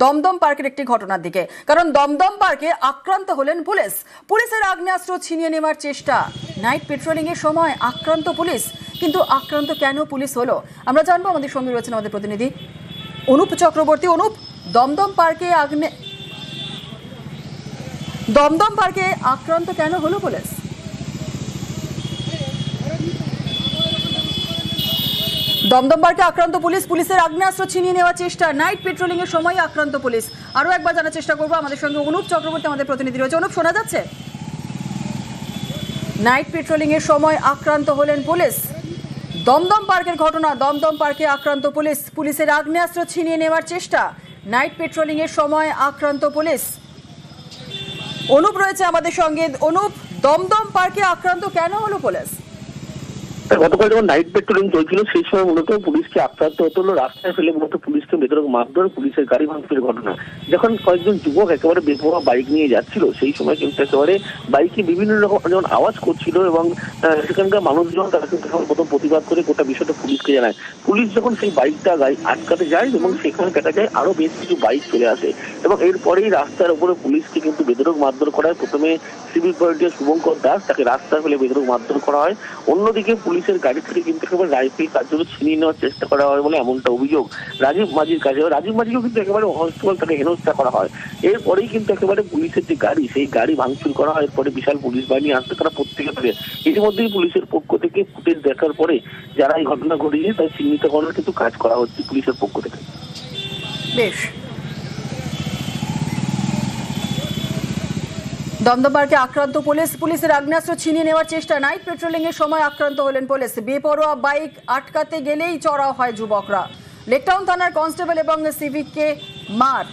দমদম পার্কের একটি ঘটনার দিকে। কারণ দমদম পার্কে আক্রান্ত হলেন পুলিশ। পুলিশের আগ্নেয়াস্ত্র ছিনিয়ে নেওয়ার চেষ্টা। নাইট পেট্রোলিং এর সময় আক্রান্ত পুলিশ। কিন্তু আক্রান্ত কেন পুলিশ হলো? আমরা জানব। আমাদের সঙ্গে রয়েছেন আমাদের প্রতিনিধি অনুপ চক্রবর্তী। অনুপ, দমদম পার্কে আগ্নে দমদম পার্কে আক্রান্ত কেন হলো পুলিশ? দমদম পার্কে আক্রান্ত পুলিশ, পুলিশের আগ্নেয়াস্ত্র ছিনিয়ে নেওয়ার চেষ্টা। নাইট পেট্রোলিং এর সময় আক্রান্ত পুলিশ। আরও একবার জানার চেষ্টা করব। আমাদের সঙ্গে অনুপ চক্রবর্তী, আমাদের প্রতিনিধি রয়েছে। অনুপ, শোনা যাচ্ছে? নাইট পেট্রোলিং এর সময় আক্রান্ত হলেন পুলিশ। দমদম পার্কের ঘটনা। দমদম পার্কে আক্রান্ত পুলিশ। পুলিশের আগ্নেয়াস্ত্র ছিনিয়ে নেওয়ার চেষ্টা। নাইট পেট্রোলিং এর সময় আক্রান্ত পুলিশ। অনুপ রয়েছে আমাদের সঙ্গে। অনুপ, দমদম পার্কে আক্রান্ত কেন হলো পুলিশ? গতকাল যখন নাইট পেট্রোলিং চলছিল, সেই সময় মূলত পুলিশকে আক্রান্ত হতে হলো। রাস্তায় ফেলে মূলত পুলিশকে বেদরক মারধর, পুলিশের গাড়ি ভাঙচুরের ঘটনা। যখন কয়েকজন যুবক একেবারে বেপরোয়া বাইক নিয়ে যাচ্ছিল, সেই সময় কিন্তু একেবারে বাইকে বিভিন্ন রকম যেমন আওয়াজ করছিল এবং সেখানকার মানুষজন তারা কিন্তু তখন প্রথম প্রতিবাদ করে গোটা বিষয়টা পুলিশকে জানায়। পুলিশ যখন সেই বাইকটা গাড়ি আটকাতে যায় এবং সেখানে দেখা যায় আরও বেশ কিছু বাইক চলে আসে এবং এরপরেই রাস্তার উপরে পুলিশকে কিন্তু বেদরক মারধর করা হয় প্রথমে সিভিল ভলেন্টিয়ার শুভঙ্কর দাস তাকে রাস্তায় ফেলে বেদরক মারধর করা হয়। অন্যদিকে পুলিশের গাড়ি থেকে কিন্তু একেবারে রাইফেল কার্যত ছিনিয়ে নেওয়ার চেষ্টা করা হয় বলে এমনটা অভিযোগ রাজীব মাঝির কাছে। রাজীব মাঝিকেও কিন্তু একেবারে হস্তবল তাকে হেনস্থা করা হয়। এরপরেই কিন্তু একেবারে পুলিশের যে গাড়ি, সেই গাড়ি ভাঙচুর করা হয়। এরপরে বিশাল পুলিশ বাহিনী আসতে তারা প্রত্যেকে থেকে ইতিমধ্যেই পুলিশের পক্ষ থেকে ফুটেজ দেখার পরে যারা এই ঘটনা ঘটিয়েছে তাই চিহ্নিত করার কিন্তু কাজ করা হচ্ছে পুলিশের পক্ষ থেকে। বেশ। দমদম পার্কে আক্রান্ত পুলিশ। পুলিশের আগ্নেয়াস্ত্র ছিনিয়ে নেওয়ার চেষ্টা নাইট পেট্রোলিং এর সময় আক্রান্ত হলেন পুলিশ। বেপরোয়া বাইক আটকাতে গেলেই চড়াও হয় যুবকরা। লেকটাউন থানার কনস্টেবল এবং সিভিককে মার।